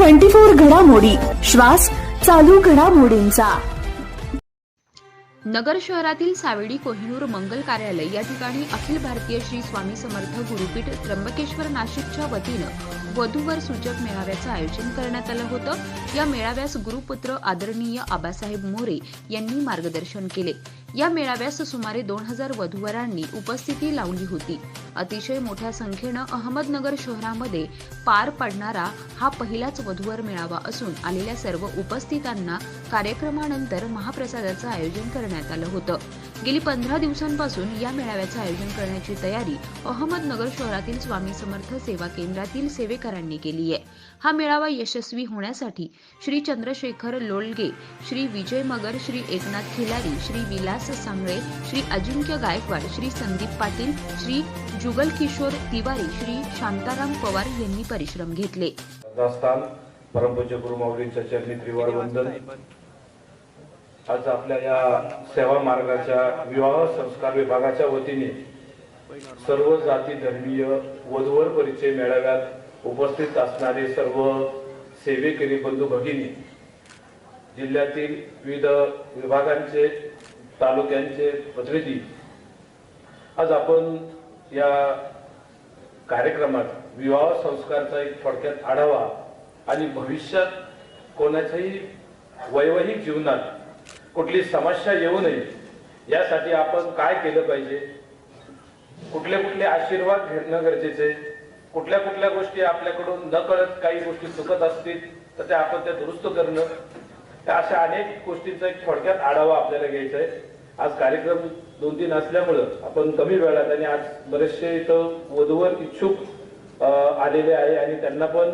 Twenty four घडामोडी. श्वास चालू घडामोडींचा. नगर शहरातील सावेडी कोहिनूर मंगल कार्यालय या ठिकाणी अखिल भारतीय श्री स्वामी समर्थ गुरुपीठ त्र्यंबकेश्वर नाशिकच्या वतीनं वधूवर सूचक मेळाव्याचं आयोजन करण्यात आलं होतं. या मेळाव्यास गुरुपुत्र आदरणीय आबासाहेब मोरे यांनी मार्गदर्शन केले. या मेळाव्यास सुमारे दोन हजार वधूवरांनी उपस्थिती लावली होती. अतिशय मोठ्या संख्येनं अहमदनगर शहरामध्ये पार पडणारा हा पहिलाच वधूवर मेळावा असून आलेल्या सर्व उपस्थितांना कार्यक्रमानंतर महाप्रसादाचं आयोजन करण्यात आलं होतं. गेली पंधरा दिवसांपासून या मेळाव्याचं आयोजन करण्याची तयारी अहमदनगर शहरातील स्वामी समर्थ सेवा केंद्रातील सेवेकरांनी केली आहे. हा मेळावा यशस्वी होण्यासाठी श्री चंद्रशेखर लोलगे श्री विजय मगर श्री एकनाथ खिलारी श्री विलास सांगळे श्री अजिंक्य गायकवाड श्री संदीप पाटील श्री जुगल किशोर तिवारी श्री शांताराम पवार यांनी परिश्रम घेतले. परमपूज्य गुरु चरणी त्रिवार वंदन. आज आपल्या या सेवा मार्गाच्या विवाह संस्कार विभागाच्या वतीने सर्व जाती धर्मीय वधूवर परिचय मेळाव्यात उपस्थित असणारे सर्व सेवेकरी बंधू भगिनी जिल्ह्यातील विविध विभागांचे तालुक्यांचे प्रतिनिधी आज आपण या कार्यक्रमात विवाह संस्कारचा एक थोडक्यात आढावा आणि भविष्यात कोणाच्याही वैवाहिक जीवनात कुठली समस्या येऊ नये यासाठी आपण काय केलं पाहिजे? कुठले कुठले आशीर्वाद घेणं गरजेचे? आहे? कुठल्या कुठल्या गोष्टी आपल्याकडून न कळत काही गोष्टी चुकत असतील तर त्या आपण त्या दुरुस्त करणं. त्या अशा अनेक गोष्टींचा एक थोडक्यात आढावा आपल्याला घ्यायचा आहे. आज कार्यक्रम दोन तीन असल्यामुळं आपण कमी वेळात आणि आज बरेचसे इथं वधूवर इच्छुक आलेले आहे आणि त्यांना पण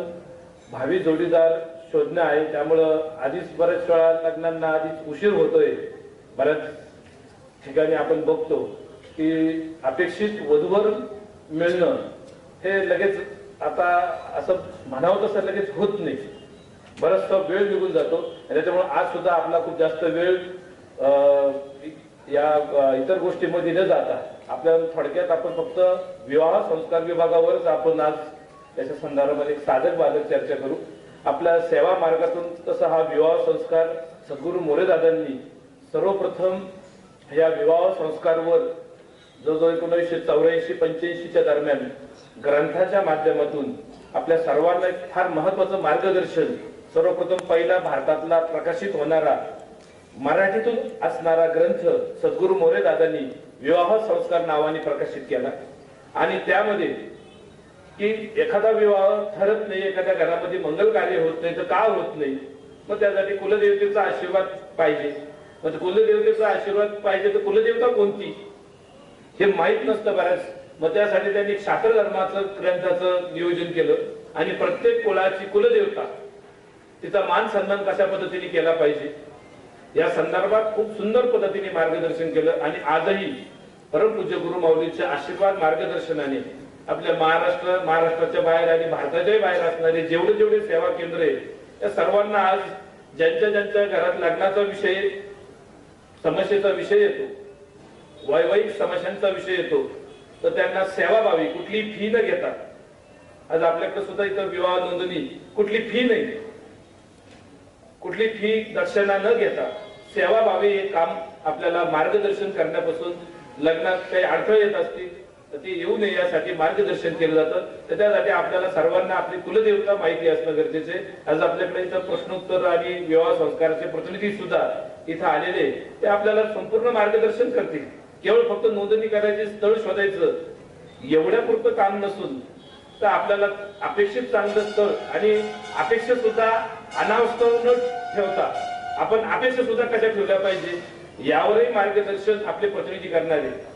भावी जोडीदार शोधणं आहे. त्यामुळं आधीच बऱ्याच वेळा लग्नांना आधीच उशीर होतोय. बऱ्याच ठिकाणी आपण बघतो की अपेक्षित वधूवर मिळणं हे लगेच आता असं म्हणावं तसं लगेच होत नाही. बराचसा वेळ निघून जातो. त्याच्यामुळं त्याच्यामुळे आज सुद्धा आपला खूप जास्त वेळ या इतर गोष्टीमध्ये न जाता आपल्या थोडक्यात आपण फक्त विवाह संस्कार विभागावरच आपण आज त्याच्या संदर्भामध्ये एक साधक बाधक चर्चा करू. आपल्या सेवा मार्गातून तसा हा विवाह संस्कार सद्गुरू मोरेदादांनी सर्वप्रथम या विवाह संस्कारवर जवळजवळ एकोणीसशे चौऱ्याऐंशी पंच्याऐंशीच्या दरम्यान ग्रंथाच्या माध्यमातून आपल्या सर्वांना एक फार महत्वाचं मार्गदर्शन सर्वप्रथम पहिला भारतातला प्रकाशित होणारा मराठीतून असणारा ग्रंथ सद्गुरू मोरे दादांनी विवाह संस्कार नावाने प्रकाशित केला. आणि त्यामध्ये की एखादा विवाह ठरत नाही एखाद्या घरामध्ये मंगल कार्य होत नाही तर का होत नाही? मग त्यासाठी कुलदेवतेचा आशीर्वाद पाहिजे. मग कुलदेवतेचा आशीर्वाद पाहिजे तर कुलदेवता कोणती? हे माहीत नसतं बऱ्याच. मग त्यासाठी त्यांनी शास्त्र धर्माचं ग्रंथाचं नियोजन केलं आणि प्रत्येक कुळाची कुलदेवता तिचा मान सन्मान कशा पद्धतीने केला पाहिजे? या संदर्भात खूप सुंदर पद्धतीने मार्गदर्शन केलं आणि आजही परमपूज्य गुरु माऊलीच्या आशीर्वाद मार्गदर्शनाने आपल्या महाराष्ट्र महाराष्ट्राच्या बाहेर आणि भारताच्याही बाहेर असणारे जेवढे जेवढे सेवा केंद्र आहे त्या सर्वांना आज ज्यांच्या ज्यांच्या घरात लग्नाचा विषय समस्येचा विषय येतो वैवाहिक समस्यांचा विषय येतो तर त्यांना सेवा व्हावी कुठली फी न घेता. आज आपल्याकडे सुद्धा इथं विवाह नोंदणी कुठली फी नाही. कुठली फी दक्षिणा न घेता सेवा व्हावी हे काम आपल्याला मार्गदर्शन करण्यापासून लग्नात काही अडथळे येत असतील तर ते येऊ नये यासाठी मार्गदर्शन केलं जातं. तर त्यासाठी आपल्याला सर्वांना आपली कुलदेवता माहिती असणं गरजेचं आहे. आज आपल्याकडे इथं प्रश्नोत्तर आणि विवाह संस्काराचे प्रतिनिधी सुद्धा इथं आलेले ते आपल्याला संपूर्ण मार्गदर्शन करतील. केवळ फक्त नोंदणी करायचे स्थळ शोधायचं एवढ्या पुरतं काम नसून तर आपल्याला अपेक्षित चांगलं स्थळ आणि अपेक्षा सुद्धा अनावस्थळ न ठेवता. आपण अपेक्षा सुद्धा कशा ठेवल्या पाहिजे? यावरही मार्गदर्शन आपले प्रतिनिधी करणार. आहे